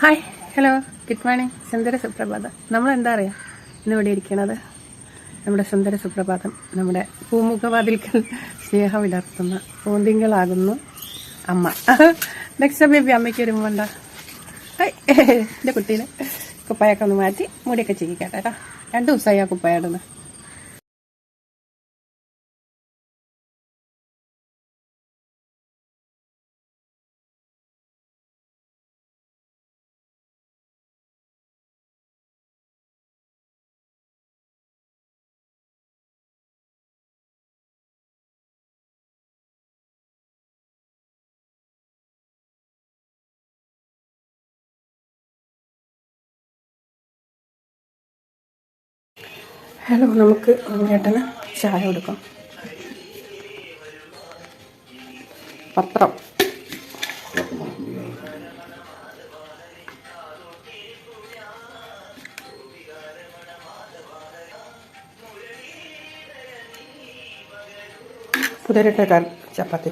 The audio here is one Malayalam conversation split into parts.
ഹായ് ഹലോ ഗുഡ് മോർണിംഗ് സുന്ദര സുപ്രഭാതം. നമ്മൾ എന്താ അറിയാം? ഇന്ന് ഇവിടെ ഇരിക്കണത് നമ്മുടെ സുന്ദര സുപ്രഭാതം. നമ്മുടെ പൂമുഖവാതിൽക്കൽ സ്നേഹം വിടർത്തുന്ന പൂന്തിങ്കളാകുന്നു അമ്മ. നെക്സ്റ്റ് ബേബി അമ്മയ്ക്ക് ഒരു വേണ്ട ഹായ് എന്റെ കുട്ടീനെ കുപ്പായൊക്കെ ഒന്ന് മാറ്റി മുടിയൊക്കെ ചെയ്യിക്കട്ടെ കേട്ടോ. രണ്ട് ദിവസമായി ആ കുപ്പായ ഹലോ നമുക്ക് ഉണ്ണിയേട്ടന് ചായ കൊടുക്കാം. പത്രം. കുതിരട്ട ചപ്പാത്തി.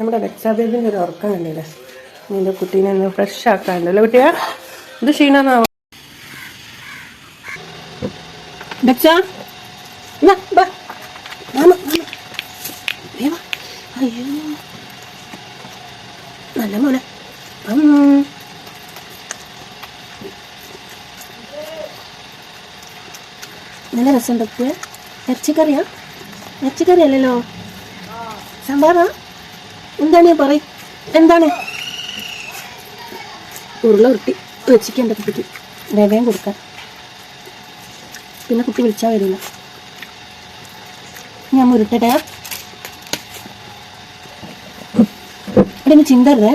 നമ്മുടെ രക്ഷാബേബിന്റെ ഒരു ഉറക്കം കണ്ടില്ലേ? നിന്റെ കുട്ടീനെ ഒന്ന് ഫ്രഷ് ആക്കാനുണ്ടല്ലോ കുട്ടിയാ? ഇത് ക്ഷീണമെന്നാവും ദക്ഷ എന്നാ ബാ. അയ്യോ. നല്ല മോനെ. നല്ല ഉപ്പ് ഇറച്ചിക്കറിയാ? ഇറച്ചിക്കറി അല്ലല്ലോ? സാമ്പാറാ? എന്താണ് പറ എന്താണ്? ഉരുള ഉരുട്ടി. വെച്ചിക്കേണ്ട കുട്ടിക്ക് വേഗം കൊടുക്കാം. പിന്നെ കുട്ടി വിളിച്ചാൽ വരില്ല. ഞാൻ മുരുട്ടട്ടെ. ഇവിടെ ചിന്തരുതേ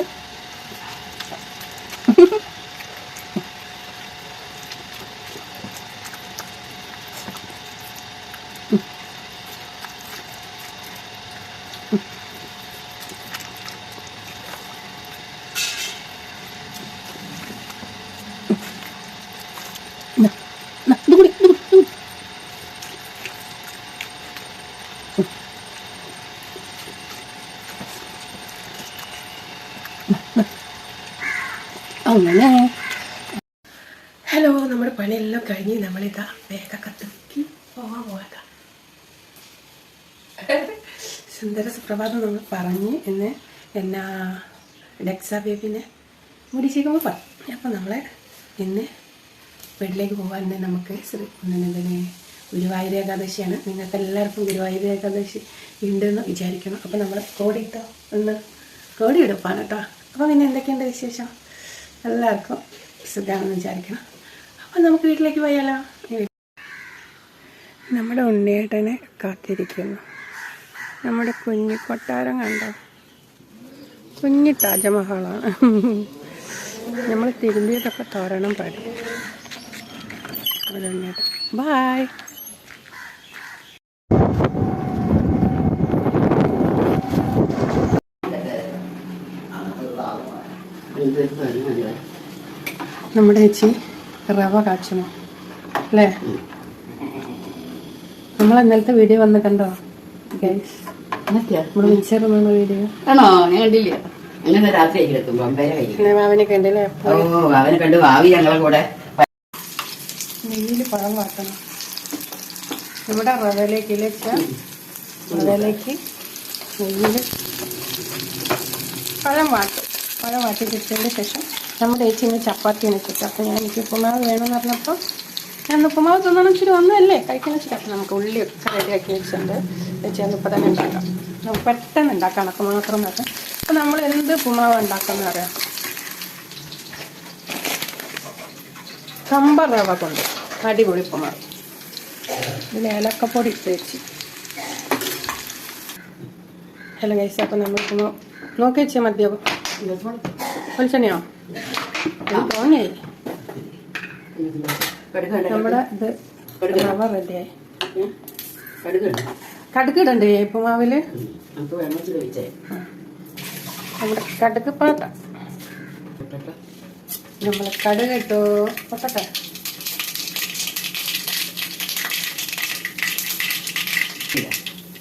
ഇത് കൂടി ഇത് കൂടി, ഇത് കൂടി അങ്ങനെ. ഹലോ നമ്മുടെ പണിയെല്ലാം കഴിഞ്ഞ് നമ്മളിതാ വേഗ തൂക്കി പോകാൻ പോകാം സുന്ദര സുപ്രഭാതം നമ്മൾ പറഞ്ഞ് എന്ന് എന്നാ ലക്സ ബേബിനെ മുടിച്ചേക്കുമ്പോൾ പറഞ്ഞു. അപ്പം നമ്മളെ ഇന്ന് വീട്ടിലേക്ക് പോകാൻ തന്നെ നമുക്ക് ശ്രീ ഗുരുവായൂർ ഏകാദശിയാണ്. നിങ്ങൾക്ക് എല്ലാവർക്കും ഗുരുവായൂർ ഏകാദശി ഉണ്ടെന്ന് വിചാരിക്കണം അപ്പം നമ്മൾ കോടി ഇട്ടോ ഒന്ന് കോടി എടുപ്പാണ് കേട്ടോ. അപ്പം പിന്നെ എന്തൊക്കെയുണ്ട് വിശേഷം? എല്ലാവർക്കും സുഖമാണെന്ന് വിചാരിക്കണം. അപ്പം നമുക്ക് വീട്ടിലേക്ക് പോയാലോ? നമ്മുടെ ഉണ്ണിയേട്ടനെ കാത്തിരിക്കുന്നു. നമ്മുടെ കുഞ്ഞു കൊട്ടാരം കണ്ടോ? കുഞ്ഞു താജ്മഹലാണ്. നമ്മൾ തിരുമ്പിയതൊക്കെ തോരണം പാടി. ഉണ്ണിയേട്ടൻ. ബായ് നമ്മുടെ ചേച്ചി റവ കാച്ചുമോ അല്ലേ? നമ്മൾ ഇന്നലത്തെ വീഡിയോ വന്ന് കണ്ടോ? ഗൈസ് നമ്മൾ വീഡിയോ. ആണോ? ഞാൻ കണ്ടില്ല. അങ്ങനെ രാത്രി എത്തും ബൊമ്പേരെ കഴിക്കും പിന്നെ മാവിനെ കണ്ടില്ലേ ഓ അവനെ കണ്ട് വാവി ഞങ്ങളെ കൂടെ നെയ്യിൽ പഴം വാട്ടണം നമ്മുടെ റവയിലേക്ക് വെച്ചാൽ റവയിലേക്ക് നെയ്യിൽ പഴം വാട്ടും പഴം വാട്ടി കിട്ടിയതിന് ശേഷം നമ്മുടെ ചേച്ചി ഇന്ന് ചപ്പാത്തി വെച്ചിട്ട് അപ്പോൾ ഞാൻ എനിക്ക് ഉപ്പുമാവ് വേണമെന്ന് പറഞ്ഞപ്പോൾ ഞാൻ ഉപ്പുമാവ് തിന്നണം ഇച്ചിരി ഒന്നുമല്ലേ കഴിക്കണം ഇച്ചിരി. അപ്പം നമുക്ക് ഉള്ളിയൊക്കെ റെഡിയാക്കി വെച്ചിട്ടുണ്ട്. ചേച്ചി അന്ന് ഇപ്പം തന്നെ ഉണ്ടാക്കാം നമുക്ക് പെട്ടെന്ന് ഉണ്ടാക്കാം അപ്പം മാത്രം നോക്കാം അപ്പം നമ്മൾ എന്ത് ഉപ്പുമാവ് ഉണ്ടാക്കുമെന്ന് അറിയാം. കമ്പ റവ കൊണ്ട് അടിപൊളി ഉപ്പുമാവ്. ഇതിൽ ഏലക്കപ്പൊടി വെച്ച് ഹലോ ഗൈസ് അപ്പം നമ്മൾ നോക്കി മതിയാവും. വെളിച്ചെണ്ണയോ? തോന്നിയായി നമ്മുടെ ഇത് റവ റെഡിയായി. കടുക് ഇടണ്ടേ ഉപ്പുമാവിൽ നമുക്ക് വെള്ളത്തിൽ ഒഴിച്ചേ നമ്മുടെ കടുക് പാട്ട നമ്മൾ കടുക് ഇട്ടു. പൊട്ടട്ടെ?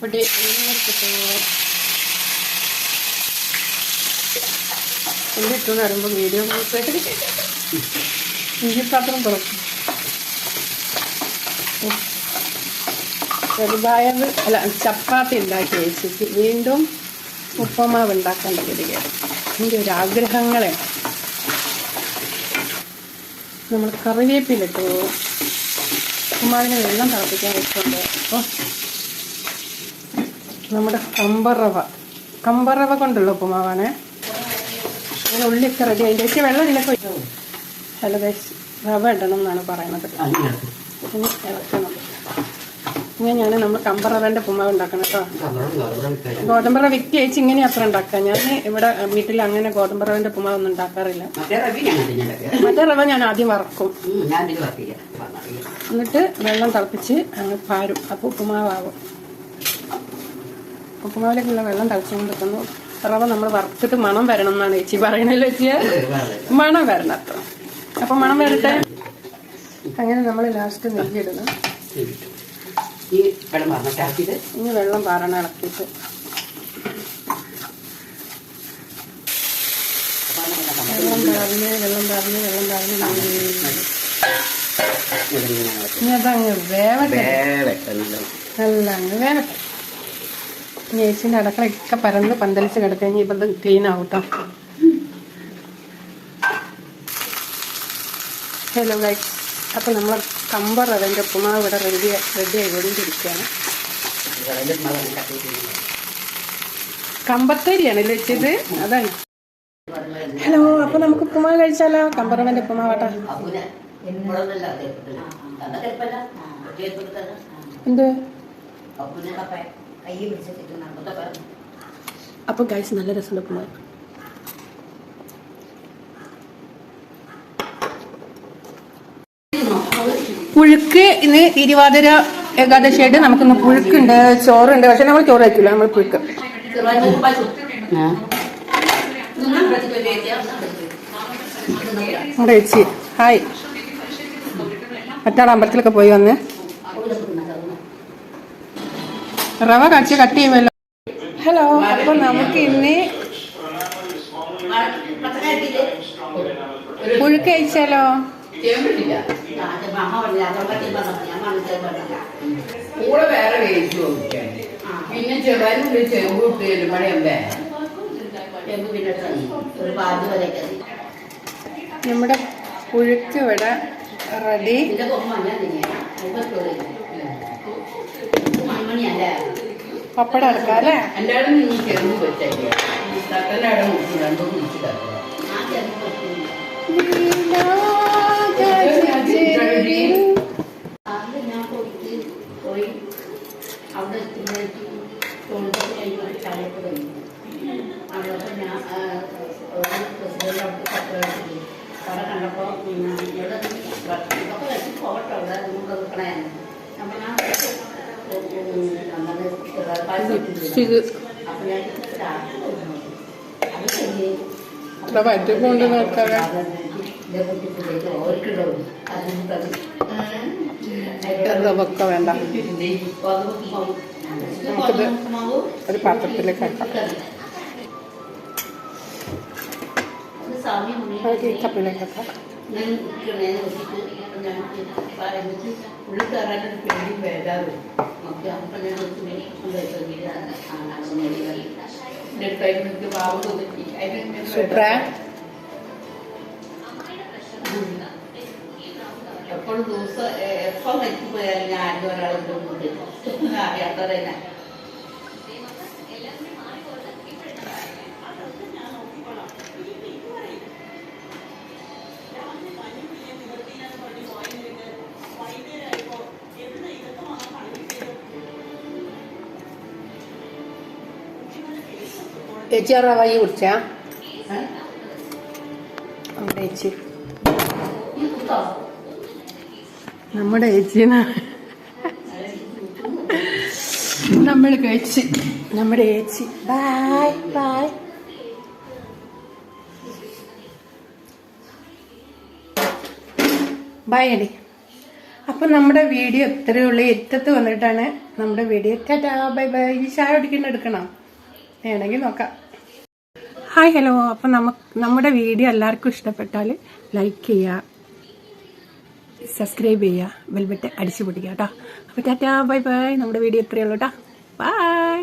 പൊടി ഇട്ടു ഉള്ളിട്ടു ഇട്ടു വരുമ്പോൾ വീഡിയോ ഇഞ്ചിപ്പാത്രം തുറക്കും. ചെറുതായത് അല്ല ചപ്പാത്തി ഉണ്ടാക്കി വെച്ചിട്ട് വീണ്ടും ഉപ്പമാവ് ഉണ്ടാക്കാൻ വരികയാണ് എന്റെ ഒരു ആഗ്രഹങ്ങളെ. നമ്മൾ കറിവേപ്പിലിട്ടു ഉപ്പുമാവിന് വെള്ളം തിളപ്പിക്കാൻ വെച്ചിട്ടുണ്ട്. അപ്പോൾ നമ്മുടെ കമ്പറവ. കമ്പറവ കൊണ്ടുള്ള ഉപ്പുമാവാണ്. അങ്ങനെ ഉള്ളിയൊക്കെ റെഡി അതിന്റെ വെച്ച് വെള്ളം ഇല്ല ഒഴിച്ചു ഹലോ ഗൈസ് റവ ഇടണം എന്നാണ് പറയുന്നത് ഇനി ഇളക്കണം ഞാൻ നമ്മൾ കമ്പറവന്റെ പുമ്മ ഉണ്ടാക്കണം കേട്ടോ. ഗോതമ്പറ വിറ്റ് അയച്ച് ഇങ്ങനെ അത്ര ഉണ്ടാക്കുക. ഞാൻ ഇവിടെ വീട്ടിൽ അങ്ങനെ ഗോതമ്പറവന്റെ ഉപ്പുമാവ് ഒന്നും ഉണ്ടാക്കാറില്ല. മറ്റേ റവി ഞാൻ ആദ്യം വറക്കും. എന്നിട്ട് വെള്ളം തിളപ്പിച്ച് അങ്ങ് പാരും. അപ്പോൾ ഉപ്പുമാവാകും. ഉപ്പുമാവിലേക്കുള്ള വെള്ളം തിളച്ചുകൊണ്ട് നിൽക്കുന്നു റവ നമ്മൾ വറുത്തിട്ട് മണം വരണം എന്നാണ് ചേച്ചി പറയണല്ലോ ചേച്ചി? മണം വരണം അത്ര അപ്പൊ മണം വരട്ടെ? അങ്ങനെ നമ്മൾ ലാസ്റ്റ് പറഞ്ഞിട്ടാക്കിയത് ഇനി വെള്ളം പാറണ ഇളക്കിയിട്ട്. വെള്ളം പാർന്ന് വെള്ളം പാർന്ന് വെള്ളം പാർന്ന് ഇനി അതങ്ങ് വേവട്ടെ. നല്ല അങ്ങ് വേവട്ടെ. ചേച്ചിന്റെ അടക്കളയൊക്കെ പരന്ന് പന്തലിച്ച് കിടക്കുക ഇനി ഇപ്പം ക്ലീൻ ആവും കേട്ടോ ഹലോ ഗൈസ് അപ്പം നമ്മൾ കമ്പർ അതിന്റെ ഉപ്പുമാവ് ഇവിടെ റെഡി റെഡി ആയിക്കൊണ്ടിരിക്കുകയാണ്. കമ്പത്തേരിയാണ് ഇത് അതാണ്. ഹലോ അപ്പൊ നമുക്ക് ഉപ്പുമാവ് കഴിച്ചാലോ? കമ്പറവന്റെ ഉപ്പുമാവട്ട എന്ത്? അപ്പൊ ഗൈസ് നല്ല രസമുണ്ട് ഉപ്പുമാവ് പുഴുക്ക് ഇന്ന് തിരുവാതിര ഏകാദശിയായിട്ട് നമുക്കിന്ന് പുഴുക്കുണ്ട് ചോറുണ്ട്. പക്ഷെ നമ്മൾ ചോറ് വയ്ക്കില്ല നമ്മൾ പുഴുക്ക്. ചേച്ചി. ഹായ് മറ്റാൾ അമ്പലത്തിലൊക്കെ പോയി വന്ന്? റവ കാച്ചി കട്ട് ചെയ്യുമല്ലോ. ഹലോ അപ്പൊ നമുക്ക് ഇന്ന് പുഴുക്ക് കഴിച്ചാലോ? കൂടെ വേറെ വേവിച്ചു നോക്കിക്കാൻ പിന്നെ ചെമ്പ് ഇട്ട് എരുമണിയമ്പേ നമ്മുടെ പുഴുക്ക് ഇവിടെ റെഡി പപ്പടം എടുക്കാം അല്ലേ? അവിടെ നീ ചെമ്പ് വെച്ചേക്കുക തട്ടന്റെ അവിടെ മുക്കി രണ്ടും കുടിച്ച് തട്ടുക അവിടെ എത്തുമ്പോഴേക്കും തൊണ്ണൂറ്റി കഴിഞ്ഞ ചായപ്പ് കഴിഞ്ഞു അവിടെ ഞാൻ പ്രസിഡന്റ് അവിടെ പത്രമായിട്ട് അവിടെ കണ്ടപ്പോൾ ഇവിടെ ഇതൊക്കെ വെച്ച് പോകട്ടെ അവിടെ നമുക്ക് വെക്കണേ. അപ്പം ഞാൻ ഇവിടെ വറ്റി കൊണ്ട് നോക്കാതെ ഇതൊക്കെ വേണ്ട. നമുക്കിത് ഒരു പാത്രത്തിലേക്ക് ആക്കാം നമുക്ക് ഉള്ളിൽ കയറാനൊരു വേദാവ് നമുക്ക് അപ്പം ഞാൻ എനിക്ക് പാവം തോന്നി. അതിന് സൂപ്പറാ. എപ്പോഴും ദിവസം എപ്പോ വെച്ച് പോയാലും ഞാൻ ആരും ഒരാളെ മുന്നിൽ അറിയാത്തത് ചേച്ചി ആ കുടിച്ചാ നമ്മുടെ ചേച്ചി. നമ്മുടെ ചേച്ചീന നമ്മൾ കഴിച്ച്. നമ്മുടെ ചേച്ചി ബായ് ബായ്. ബായ് അടി അപ്പം നമ്മുടെ വീഡിയോ ഇത്രയേ ഉള്ളൂ. എത്തത്ത് വന്നിട്ടാണ് നമ്മുടെ വീഡിയോ. Tata bye by. ഈ ചായ കുടിക്കുന്ന എടുക്കണം? വേണമെങ്കിൽ നോക്കാം. Hi hello. അപ്പം നമുക്ക് നമ്മുടെ വീഡിയോ എല്ലാവർക്കും ഇഷ്ടപ്പെട്ടാൽ ലൈക്ക് ചെയ്യുക സബ്സ്ക്രൈബ് ചെയ്യുക ബെൽബട്ട് അടിച്ചു പൊട്ടിക്കുക കേട്ടോ അപ്പോൾ ടാറ്റാ ബൈ ബൈ നമ്മുടെ വീഡിയോ ഇത്രയേ ഉള്ളൂ കേട്ടോ ബൈ